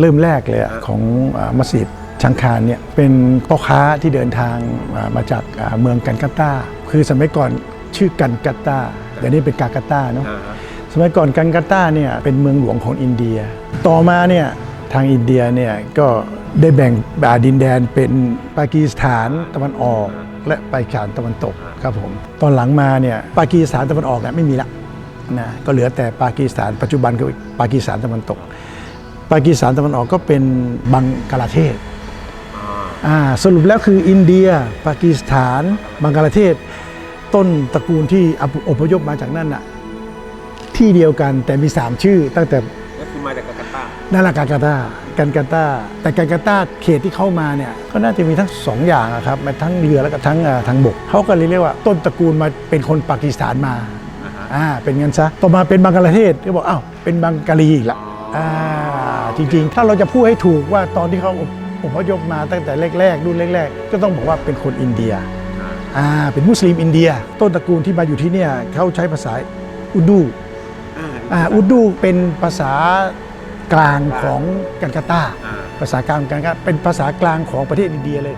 เริ่มแรกเลยอะของอ่ามัสยิดชังคารเนี่ยเป็นพ่อค้าที่เดินทางอ่ามาจากอ่าเมืองกันกัตตาคือสมัยก่อนชื่อกันกัตตาเดี๋ยวนี้เป็นกาการ์ตาเนาะอ่าฮะสมัยก่อนกันกัตตาเนี่ยเป็นเมืองหลวงของอินเดีย ต่อมาเนี่ยทางอินเดียเนี่ยก็ได้แบ่งอ่าดินแดนเป็นปากีสถานตะวันออกและปากีสถานตะวันตกครับผมตอนหลังมาเนี่ยปากีสถานตะวันออกเนี่ยไม่มีละนะก็เหลือแต่ปากีสถานปัจจุบันคือปากีสถานตะวันตก ปากีสถานตะวันออกก็เป็นบังกลาเทศอ่าอ่าสรุปแล้วคืออินเดีย ปากีสถาน บังกลาเทศ ต้นตระกูลที่อพอพยพมาจากนั่นน่ะที่เดียวกันแต่มี 3 ชื่อ ตั้งแต่ก็คือมาจากกัลกัตตานาลากาการตากันกาตาแต่กันกาตาเขตที่เข้ามาเนี่ยก็น่าจะมีทั้งสองอย่างอะครับมาทั้งเรือแล้วก็ทั้งอ่าทางบกเขาก็เลยเรียกว่าต้นตระกูลมาเป็นคนปากีสถานมาอ่าฮะอ่าเป็นงั้นซะต่อมาเป็นบังกลาเทศก็บอกอ้าวเป็นบังกาลีอีกละอ๋ออ่อ่า จริง ๆ ถ้าเราจะพูดให้ถูกว่าตอนที่เขาอพยพมาตั้งแต่แรกๆรุ่นแรก ๆ ก็ต้องบอกว่าเป็นคนอินเดียอ่าอ่าเป็นมุสลิมอินเดีย ต้นตระกูลที่มาอยู่ที่เนี่ยเขาใช้ภาษาอุดูอ่าอ่าอุดูเป็นภาษากลางของกันกาตาอ่าภาษากลางกันก็เป็นภาษากลางของประเทศอินเดียเลย